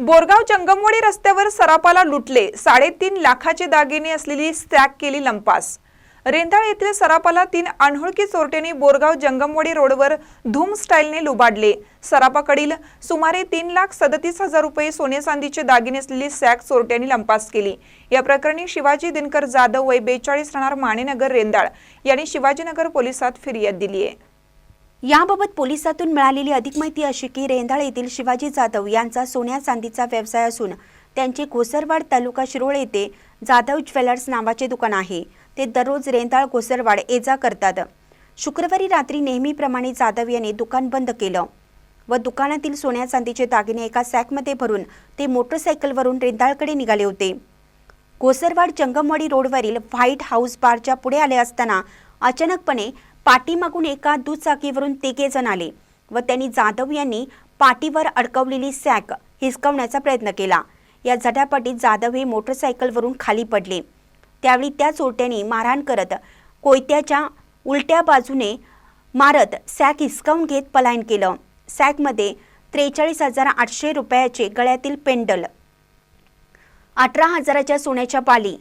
बोरगाव जंगमवाडी रस्त्यावर सरापाला लुटले. साडेतीन लाखाचे दागिने असलेली स्टॅक केली लंपास. रेंदाळ येथील सरापाला तीन अनोळखी चोरट्यांनी बोरगाव जंगमवाडी रोडवर धूम स्टाईलने लुबाडले. सरापाकडील सुमारे तीन लाख सदतीस हजार रुपये सोने चांदीचे दागिने असलेली सॅक चोरट्यांनी लंपास केली. या प्रकरणी शिवाजी दिनकर जाधव वय बेचाळीस राहणार माणेनगर रेंदाळ यांनी शिवाजीनगर पोलिसात फिर्याद दिली आहे याबाबत पोलिसातून मिळालेली अधिक माहिती अशी की रेंधाळ येथील शिवाजी जाधव यांचा सोन्या चांदीचा व्यवसाय असून त्यांचे घोसरवाड तालुका शिरोळ येथे जाधव ज्वेलर्स नावाचे दुकान आहे. ते दररोज रेंधाळ घोसरवाड ये जा करतात. शुक्रवारी रात्री नेहमीप्रमाणे जाधव यांनी दुकान बंद केलं व दुकानातील सोन्या चांदीचे दागिने एका सॅकमध्ये भरून ते मोटरसायकलवरून रेंदाळकडे निघाले होते. घोसरवाड जंगमवाडी रोडवरील व्हाईट हाऊस बारच्या पुढे आले असताना अचानकपणे पाठीमागून एका दुचाकीवरून तिघे जण आले व त्यांनी जाधव यांनी पाठीवर अडकवलेली सॅक हिसकवण्याचा प्रयत्न केला. या झटापटीत जाधव हे मोटरसायकलवरून खाली पडले. त्यावेळी त्या चोरट्याने मारहाण करत कोयत्याच्या उलट्या बाजूने मारत सॅक हिसकावून घेत पलायन केलं. सॅकमध्ये त्रेचाळीस हजार आठशे रुपयाचे गळ्यातील पेंडल अठरा हजाराच्या सोन्याच्या पाली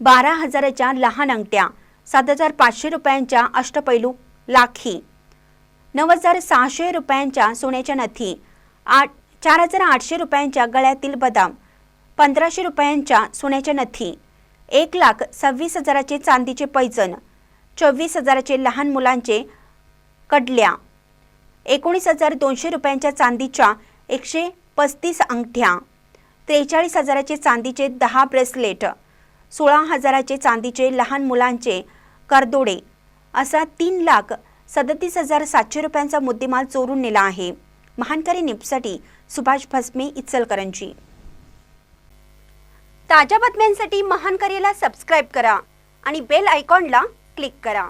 बारा हजाराच्या लहान अंगठ्या सात हजार पाचशे रुपयांच्या अष्टपैलू लाखी. नऊ हजार सहाशे रुपयांच्या सोन्याच्या नथी. आठ चार हजार आठशे रुपयांच्या गळ्यातील बदाम. पंधराशे रुपयांच्या सोन्याच्या नथी. एक लाख सव्वीस हजाराचे चांदीचे पैजण. चोवीस हजाराचे लहान मुलांचे कडल्या. एकोणीस हजार दोनशे रुपयांच्या चांदीच्या एकशे पस्तीस अंगठ्या. त्रेचाळीस हजाराचे चांदीचे दहा ब्रेसलेट. सोळा हजाराचे चांदीचे लहान मुलांचे करदोडे असा तीन लाख सदतीस हजार सातशे रुपयांचा मुद्देमाल चोरून नेला आहे. महानकरी निपसाठी सुभाष भस्मे इचलकरंजी. ताज्या बातम्यांसाठी महानकरीला सबस्क्राईब करा आणि बेल आयकॉनला क्लिक करा.